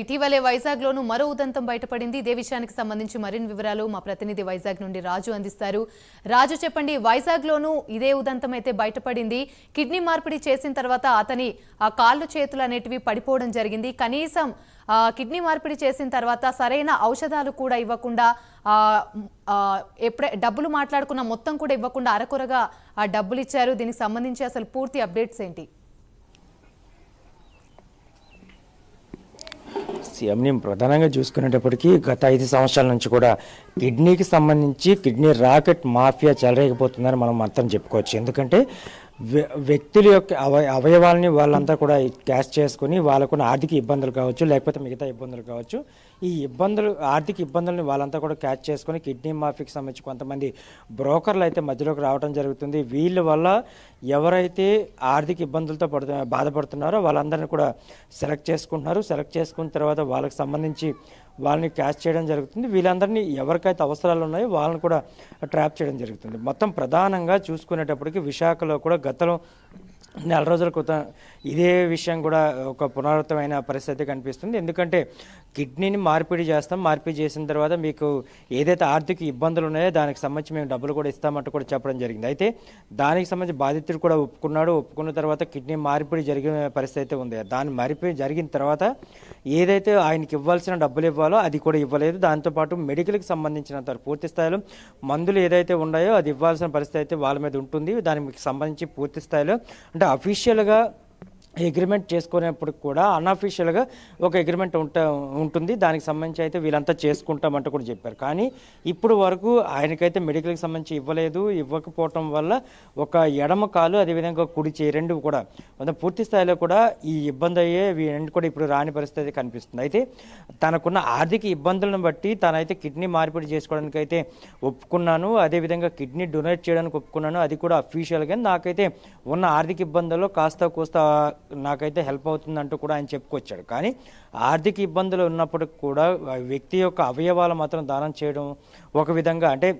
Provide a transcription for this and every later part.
ఇటీవలే వైజాగ్ లోను మరో ఉదంతం బయటపడింది. ఇదే విషయానికి సంబంధించి మరిన్ని వివరాలు మా ప్రతినిధి వైజాగ్ నుండి రాజు అందిస్తారు. రాజు చెప్పండి వైజాగ్ లోను ఇదే ఉదంతం అయితే బయటపడింది. కిడ్నీ మార్పిడి చేసిన తర్వాత అతని ఆ కాళ్ళు చేతులు అనేటివి పడిపోవడం జరిగింది. కనీసం కిడ్నీ మార్పిడి చేసిన తర్వాత సరైన ఔషధాలు కూడా ఇవ్వకుండా ఎప్పుడే డబ్బులు మాట్లాడుకున్న మొత్తం కూడా ఇవ్వకుండా అరకొరగా ఆ డబ్బులు ఇచ్చారు దీనికి సంబంధించి అసలు పూర్తి అప్డేట్స్ ఏంటి? సీఎంని ప్రధానంగా చూసుకునేటప్పటికీ గత ఐదు సంవత్సరాల నుంచి కూడా కిడ్నీకి సంబంధించి కిడ్నీ రాకెట్ మాఫియా చెలరేగిపోతుందని మనం అర్థం చెప్పుకోవచ్చు. ఎందుకంటే వ్యక్తుల యొక్క అవ అవయవాల్ని వాళ్ళంతా కూడా క్యాష్ చేసుకుని వాళ్ళకున్న ఆర్థిక ఇబ్బందులు కావచ్చు లేకపోతే మిగతా ఇబ్బందులు కావచ్చు ఈ ఇబ్బందులు ఆర్థిక ఇబ్బందులను వాళ్ళంతా కూడా క్యాచ్ చేసుకొని కిడ్నీ మాఫీకి సంబంధించి కొంతమంది బ్రోకర్లు అయితే మధ్యలోకి రావడం జరుగుతుంది. వీళ్ళ వల్ల ఎవరైతే ఆర్థిక ఇబ్బందులతో పడుతు బాధపడుతున్నారో వాళ్ళందరినీ కూడా సెలెక్ట్ చేసుకుంటున్నారు. సెలెక్ట్ చేసుకున్న తర్వాత వాళ్ళకి సంబంధించి వాళ్ళని క్యాచ్ చేయడం జరుగుతుంది. వీళ్ళందరినీ ఎవరికైతే అవసరాలు ఉన్నాయో వాళ్ళని కూడా ట్రాప్ చేయడం జరుగుతుంది. మొత్తం ప్రధానంగా చూసుకునేటప్పటికి విశాఖలో కూడా గతంలో నెల రోజుల క్రితం ఇదే విషయం కూడా ఒక పునరావృతమైన పరిస్థితి కనిపిస్తుంది. ఎందుకంటే కిడ్నీని మార్పిడి చేస్తాం. మార్పిడి చేసిన తర్వాత మీకు ఏదైతే ఆర్థిక ఇబ్బందులు ఉన్నాయో దానికి సంబంధించి మేము డబ్బులు కూడా ఇస్తామంటూ కూడా చెప్పడం జరిగింది. అయితే దానికి సంబంధించి బాధితుడు కూడా ఒప్పుకున్నాడు. ఒప్పుకున్న తర్వాత కిడ్నీ మార్పిడి జరిగిన పరిస్థితి అయితే ఉంది. దాని మార్పిడి జరిగిన తర్వాత ఏదైతే ఆయనకి ఇవ్వాల్సిన డబ్బులు ఇవ్వాలో అది కూడా ఇవ్వలేదు. దాంతోపాటు మెడికల్కి సంబంధించినంత పూర్తి స్థాయిలో మందులు ఏదైతే ఉన్నాయో అది ఇవ్వాల్సిన పరిస్థితి అయితే వాళ్ళ మీద ఉంటుంది. దానికి సంబంధించి పూర్తి స్థాయిలో అంటే అఫీషియల్గా అగ్రిమెంట్ చేసుకునేప్పుడు కూడా అన్అఫీషియల్గా ఒక అగ్రిమెంట్ ఉంట ఉంటుంది. దానికి సంబంధించి అయితే వీళ్ళంతా చేసుకుంటామంటూ కూడా చెప్పారు. కానీ ఇప్పుడు వరకు ఆయనకైతే మెడికల్కి సంబంధించి ఇవ్వలేదు. ఇవ్వకపోవటం వల్ల ఒక ఎడమ కాలు అదేవిధంగా కుడి చేయి రెండు కూడా కొంత పూర్తి స్థాయిలో కూడా ఈ ఇబ్బంది అయ్యే రెండు కూడా ఇప్పుడు రాని పరిస్థితి కనిపిస్తుంది. అయితే తనకున్న ఆర్థిక ఇబ్బందులను బట్టి తనైతే కిడ్నీ మార్పిడి చేసుకోవడానికి అయితే ఒప్పుకున్నాను. అదేవిధంగా కిడ్నీ డొనేట్ చేయడానికి ఒప్పుకున్నాను. అది కూడా అఫీషియల్గా నాకైతే ఉన్న ఆర్థిక ఇబ్బందుల్లో కాస్త కోస్త నాకైతే హెల్ప్ అవుతుంది అంటూ కూడా ఆయన చెప్పుకొచ్చాడు. కానీ ఆర్థిక ఇబ్బందులు ఉన్నప్పటికి కూడా వ్యక్తి యొక్క అవయవాలు మాత్రం దానం చేయడం ఒక విధంగా అంటే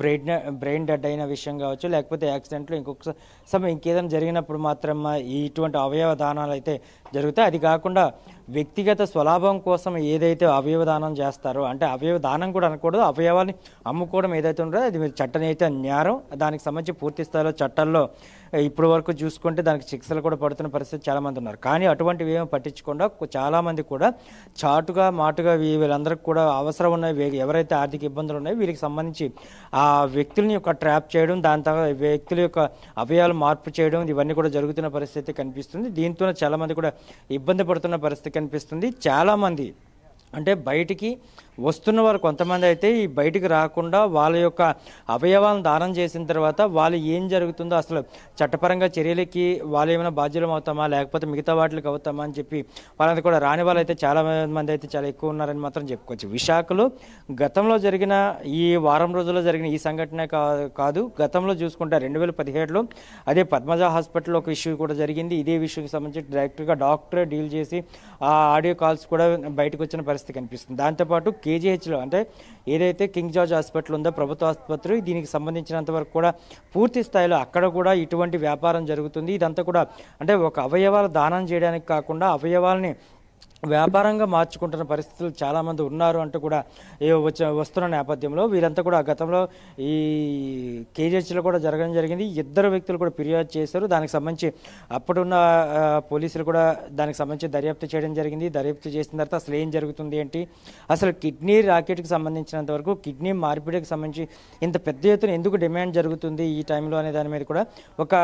బ్రెయిన్ బ్రెయిన్ డెడ్ అయిన విషయం కావచ్చు లేకపోతే యాక్సిడెంట్లు ఇంకొక సమయం ఇంకేదైనా జరిగినప్పుడు మాత్రం ఇటువంటి అవయవ దానాలు అయితే జరుగుతాయి. అది కాకుండా వ్యక్తిగత స్వలాభం కోసం ఏదైతే అవయవ దానం చేస్తారో అంటే అవయవ దానం కూడా అనకూడదు అవయవాన్ని అమ్ముకోవడం ఏదైతే ఉంటుందో అది మీరు చట్టనైతే నేరం దానికి సంబంధించి పూర్తి స్థాయిలో చట్టాల్లో ఇప్పటి వరకు చూసుకుంటే దానికి శిక్షలు కూడా పడుతున్న పరిస్థితి చాలామంది ఉన్నారు. కానీ అటువంటివి ఏమి పట్టించకుండా చాలామంది కూడా చాటుగా మాటుగా వీళ్ళందరికీ కూడా అవసరం ఉన్న ఎవరైతే ఆర్థిక ఇబ్బందులు ఉన్నాయో వీరికి సంబంధించి ఆ వ్యక్తులని యొక్క ట్రాప్ చేయడం దాని తర్వాత వ్యక్తుల యొక్క అవయాలు మార్పు చేయడం ఇవన్నీ కూడా జరుగుతున్న పరిస్థితి కనిపిస్తుంది. దీంతో చాలామంది కూడా ఇబ్బంది పడుతున్న పరిస్థితి కనిపిస్తుంది. చాలా మంది అంటే బయటికి వస్తున్న వారు కొంతమంది అయితే ఈ బయటికి రాకుండా వాళ్ళ యొక్క అవయవాలను దానం చేసిన తర్వాత వాళ్ళు ఏం జరుగుతుందో అసలు చట్టపరంగా చర్యలకి వాళ్ళు ఏమైనా బాధ్యులం అవుతామా? లేకపోతే మిగతా వాటికి అవుతామా అని చెప్పి వాళ్ళంతా కూడా రాని వాళ్ళు అయితే చాలా మంది అయితే చాలా ఎక్కువ ఉన్నారని మాత్రం చెప్పుకోవచ్చు. విశాఖలో గతంలో జరిగిన ఈ వారం రోజుల్లో జరిగిన ఈ సంఘటన కాదు గతంలో చూసుకుంటే రెండు వేల పదిహేడులో అదే పద్మజ హాస్పిటల్లో ఒక ఇష్యూ కూడా జరిగింది. ఇదే విషయంకి సంబంధించి డైరెక్ట్గా డాక్టర్ డీల్ చేసి ఆ ఆడియో కాల్స్ కూడా బయటకు వచ్చిన పరిస్థితి కనిపిస్తుంది. దాంతోపాటు కేజీహెచ్లో అంటే ఏదైతే కింగ్ జార్జ్ హాస్పిటల్ ఉందో ప్రభుత్వ ఆసుపత్రి దీనికి సంబంధించినంత వరకు కూడా పూర్తి స్థాయిలో అక్కడ కూడా ఇటువంటి వ్యాపారం జరుగుతుంది. ఇదంతా కూడా అంటే ఒక అవయవాలు దానం చేయడానికి కాకుండా అవయవాలని వ్యాపారంగా మార్చుకుంటున్న పరిస్థితులు చాలామంది ఉన్నారు అంటూ కూడా ఏ వచ్చ వస్తున్న నేపథ్యంలో వీరంతా కూడా గతంలో ఈ కేజీహెచ్లో కూడా జరగడం జరిగింది. ఇద్దరు వ్యక్తులు కూడా ఫిర్యాదు చేశారు. దానికి సంబంధించి అప్పుడున్న పోలీసులు కూడా దానికి సంబంధించి దర్యాప్తు చేయడం జరిగింది. దర్యాప్తు చేసిన తర్వాత అసలు ఏం జరుగుతుంది ఏంటి? అసలు కిడ్నీ రాకెట్కి సంబంధించినంత వరకు కిడ్నీ మార్పిడికి సంబంధించి ఇంత పెద్ద ఎత్తున ఎందుకు డిమాండ్ జరుగుతుంది ఈ టైంలో అనే దాని మీద కూడా ఒక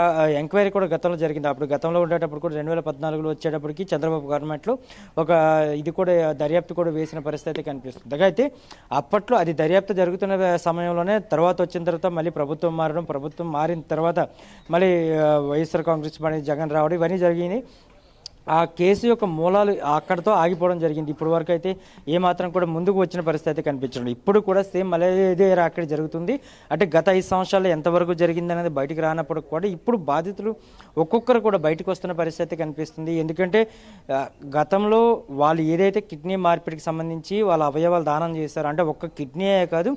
ఎంక్వైరీ కూడా గతంలో జరిగింది. అప్పుడు గతంలో ఉండేటప్పుడు కూడా రెండు వేల పద్నాలుగులో వచ్చేటప్పటికి చంద్రబాబు గవర్నమెంట్లో ఒక ఇది కూడా దర్యాప్తు కూడా వేసిన పరిస్థితి కనిపిస్తుంది. అయితే అప్పట్లో అది దర్యాప్తు జరుగుతున్న సమయంలోనే తర్వాత వచ్చిన తర్వాత మళ్ళీ ప్రభుత్వం మారడం ప్రభుత్వం మారిన తర్వాత మళ్ళీ వైఎస్ఆర్ కాంగ్రెస్ పార్టీ జగన్ రావడం ఇవన్నీ జరిగినాయి. ఆ కేసు యొక్క మూలాలు అక్కడతో ఆగిపోవడం జరిగింది. ఇప్పటి వరకు అయితే ఏమాత్రం కూడా ముందుకు వచ్చిన పరిస్థితి అయితే కనిపించడం ఇప్పుడు కూడా సేమ్ మళ్ళీ అక్కడ జరుగుతుంది. అంటే గత ఐదు సంవత్సరాలు ఎంతవరకు జరిగింది అనేది బయటికి రానప్పుడు కూడా ఇప్పుడు బాధితులు ఒక్కొక్కరు కూడా బయటకు వస్తున్న పరిస్థితి కనిపిస్తుంది. ఎందుకంటే గతంలో వాళ్ళు ఏదైతే కిడ్నీ మార్పిడికి సంబంధించి వాళ్ళ అవయవాలు దానం చేశారో అంటే ఒక్క కిడ్నీయే కాదు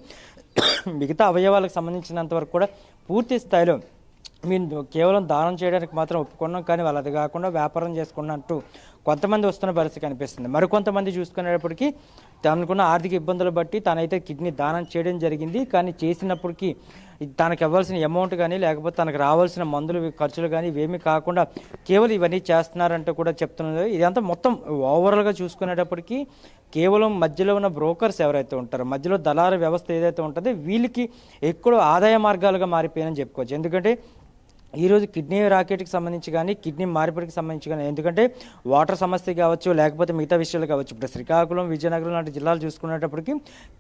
మిగతా అవయవాలకు సంబంధించినంత వరకు కూడా పూర్తి స్థాయిలో మేము కేవలం దానం చేయడానికి మాత్రం ఒప్పుకున్నాం కానీ వాళ్ళు అది కాకుండా వ్యాపారం చేసుకున్నట్టు కొంతమంది వస్తున్న పరిస్థితి కనిపిస్తుంది. మరికొంతమంది చూసుకునేటప్పటికీ తనకున్న ఆర్థిక ఇబ్బందులు బట్టి తనైతే కిడ్నీ దానం చేయడం జరిగింది. కానీ చేసినప్పటికీ తనకు ఇవ్వాల్సిన అమౌంట్ కానీ లేకపోతే తనకు రావాల్సిన మందులు ఖర్చులు కానీ ఇవేమీ కాకుండా కేవలం ఇవన్నీ చేస్తున్నారంటూ కూడా చెప్తున్నారు. ఇదంతా మొత్తం ఓవరాల్గా చూసుకునేటప్పటికీ కేవలం మధ్యలో ఉన్న బ్రోకర్స్ ఎవరైతే ఉంటారో మధ్యలో దళార వ్యవస్థ ఏదైతే ఉంటుందో వీళ్ళకి ఎక్కువ ఆదాయ మార్గాలుగా మారిపోయాయని చెప్పుకోవచ్చు. ఎందుకంటే ఈరోజు కిడ్నీ రాకెట్కి సంబంధించి కానీ కిడ్నీ మార్పిడికి సంబంధించి కానీ ఎందుకంటే వాటర్ సమస్య కావచ్చు లేకపోతే మిగతా విషయాలు కావచ్చు. ఇప్పుడు శ్రీకాకుళం విజయనగరం లాంటి జిల్లాలు చూసుకునేటప్పటికి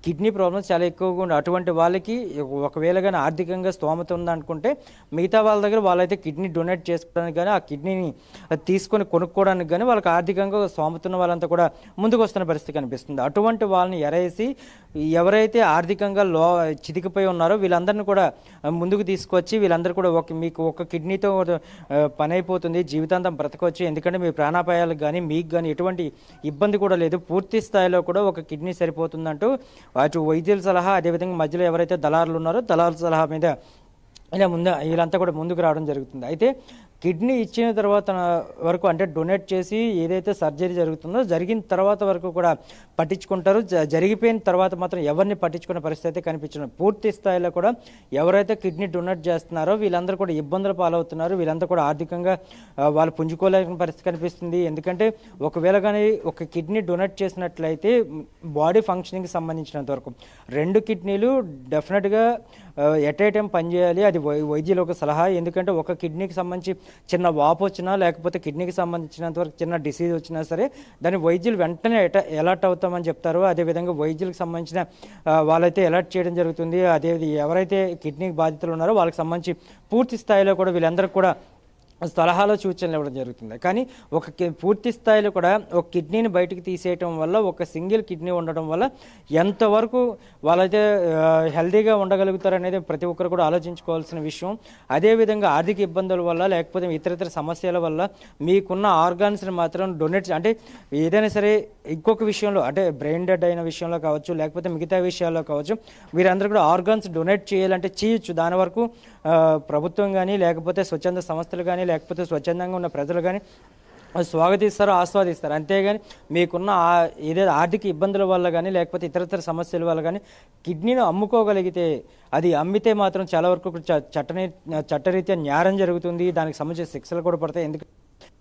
కిడ్నీ ప్రాబ్లమ్స్ చాలా ఎక్కువగా ఉండే. అటువంటి వాళ్ళకి ఒకవేళ కానీ ఆర్థికంగా స్తోమత ఉందనుకుంటే మిగతా వాళ్ళ దగ్గర వాళ్ళైతే కిడ్నీ డొనేట్ చేసుకోవడానికి కానీ ఆ కిడ్నీని తీసుకొని కొనుక్కోవడానికి కానీ వాళ్ళకి ఆర్థికంగా స్తోమత ఉన్న వాళ్ళంతా కూడా ముందుకు వస్తున్న పరిస్థితి కనిపిస్తుంది. అటువంటి వాళ్ళని ఎరేసి ఎవరైతే ఆర్థికంగా లో చితికిపోయి ఉన్నారో వీళ్ళందరినీ కూడా ముందుకు తీసుకొచ్చి వీళ్ళందరూ కూడా ఒక మీకు ఒక కిడ్నీతో పని అయిపోతుంది జీవితాంతం బ్రతకొచ్చు. ఎందుకంటే మీ ప్రాణాపాయాలకు కానీ మీకు కానీ ఎటువంటి ఇబ్బంది కూడా లేదు. పూర్తి స్థాయిలో కూడా ఒక కిడ్నీ సరిపోతుందంటూ అటు వైద్యుల సలహా అదేవిధంగా మధ్యలో ఎవరైతే దళారులు ఉన్నారో దళారుల సలహా మీద ఇలా ముందు వీళ్ళంతా కూడా ముందుకు రావడం జరుగుతుంది. అయితే కిడ్నీ ఇచ్చిన తర్వాత వరకు అంటే డొనేట్ చేసి ఏదైతే సర్జరీ జరుగుతుందో జరిగిన తర్వాత వరకు కూడా పట్టించుకుంటారు. జ- జరిగిపోయిన తర్వాత మాత్రం ఎవరిని పట్టించుకునే పరిస్థితి అయితే కనిపించడం పూర్తి స్థాయిలో కూడా ఎవరైతే కిడ్నీ డొనేట్ చేస్తున్నారో వీళ్ళందరూ కూడా ఇబ్బందులు పాలవుతున్నారు. వీళ్ళంతా కూడా ఆర్థికంగా వాళ్ళు పుంజుకోలేని పరిస్థితి కనిపిస్తుంది. ఎందుకంటే ఒకవేళ కానీ ఒక కిడ్నీ డొనేట్ చేసినట్లయితే బాడీ ఫంక్షనింగ్కి సంబంధించినంత వరకు రెండు కిడ్నీలు డెఫినెట్గా ఎట్ ఏ టైం పనిచేయాలి అది వై వైద్యుల ఒక సలహా. ఎందుకంటే ఒక కిడ్నీకి సంబంధించి చిన్న వాపు వచ్చినా లేకపోతే కిడ్నీకి సంబంధించినంత వరకు చిన్న డిసీజ్ వచ్చినా సరే దాన్ని వైద్యులు వెంటనే ఎట ఎలర్ట్ అవుతామని చెప్తారు. అదేవిధంగా వైద్యులకు సంబంధించిన వాళ్ళైతే ఎలర్ట్ చేయడం జరుగుతుంది. అదే ఎవరైతే కిడ్నీకి బాధితులు ఉన్నారో వాళ్ళకి సంబంధించి పూర్తి స్థాయిలో కూడా వీళ్ళందరికీ కూడా సలహాలో సూచనలు ఇవ్వడం జరుగుతుంది. కానీ ఒక పూర్తి స్థాయిలో కూడా ఒక కిడ్నీని బయటకు తీసేయటం వల్ల ఒక సింగిల్ కిడ్నీ ఉండడం వల్ల ఎంతవరకు వాళ్ళైతే హెల్దీగా ఉండగలుగుతారు అనేది ప్రతి ఒక్కరు కూడా ఆలోచించుకోవాల్సిన విషయం. అదేవిధంగా ఆర్థిక ఇబ్బందుల వల్ల లేకపోతే ఇతరితర సమస్యల వల్ల మీకున్న ఆర్గాన్స్ని మాత్రం డొనేట్ అంటే ఏదైనా సరే ఇంకొక విషయంలో అంటే బ్రెయిన్ డెడ్ అయిన విషయంలో కావచ్చు లేకపోతే మిగతా విషయాల్లో కావచ్చు వీరందరూ కూడా ఆర్గాన్స్ డొనేట్ చేయాలంటే చేయొచ్చు. దాని వరకు ప్రభుత్వం కానీ లేకపోతే స్వచ్ఛంద సంస్థలు కానీ లేకపోతే స్వచ్ఛందంగా ఉన్న ప్రజలు కానీ స్వాగతిస్తారు ఆస్వాదిస్తారు. అంతేగాని మీకున్న ఏదైతే ఆర్థిక ఇబ్బందుల వల్ల కానీ లేకపోతే ఇతరతర సమస్యల వల్ల కానీ కిడ్నీని అమ్ముకోగలిగితే అది అమ్మితే మాత్రం చాలా వరకు చట్టని చట్టరీత్యా న్యాయం జరుగుతుంది. దానికి సంబంధించిన శిక్షలు కూడా పడతాయి. ఎందుకంటే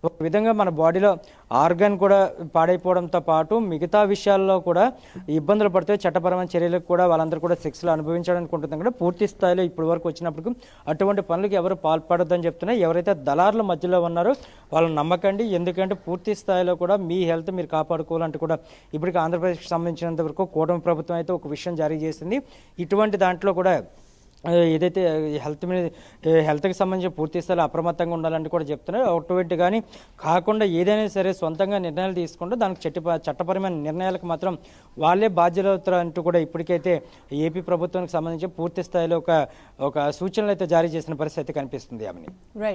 ఒక విధంగా మన బాడీలో ఆర్గాన్ కూడా పాడైపోవడంతో పాటు మిగతా విషయాల్లో కూడా ఇబ్బందులు పడితే చట్టపరమైన చర్యలకు కూడా వాళ్ళందరూ కూడా శిక్షలు అనుభవించడానికి ఉంటుంది కూడా పూర్తి స్థాయిలో ఇప్పటి వరకు వచ్చినప్పటికీ అటువంటి పనులకు ఎవరు పాల్పడొద్దని చెప్తున్నా ఎవరైతే దళారుల మధ్యలో ఉన్నారో వాళ్ళని నమ్మకండి. ఎందుకంటే పూర్తి స్థాయిలో కూడా మీ హెల్త్ మీరు కాపాడుకోవాలంటే కూడా ఇప్పటికి ఆంధ్రప్రదేశ్కి సంబంధించినంత వరకు కూటమి ప్రభుత్వం అయితే ఒక విషయం జారీ చేసింది. ఇటువంటి దాంట్లో కూడా ఏదైతే హెల్త్ మీద హెల్త్కి సంబంధించి పూర్తి స్థాయిలో అప్రమత్తంగా ఉండాలని కూడా చెప్తున్నారు. అటువంటి కానీ కాకుండా ఏదైనా సరే సొంతంగా నిర్ణయాలు తీసుకుంటే దానికి చట్ట చట్టపరమైన నిర్ణయాలకు మాత్రం వాళ్ళే బాధ్యత అవుతారు అంటూ కూడా ఇప్పటికైతే ఏపీ ప్రభుత్వానికి సంబంధించి పూర్తి స్థాయిలో ఒక ఒక సూచనలు అయితే జారీ చేసిన పరిస్థితి కనిపిస్తుంది ఆమెని రైట్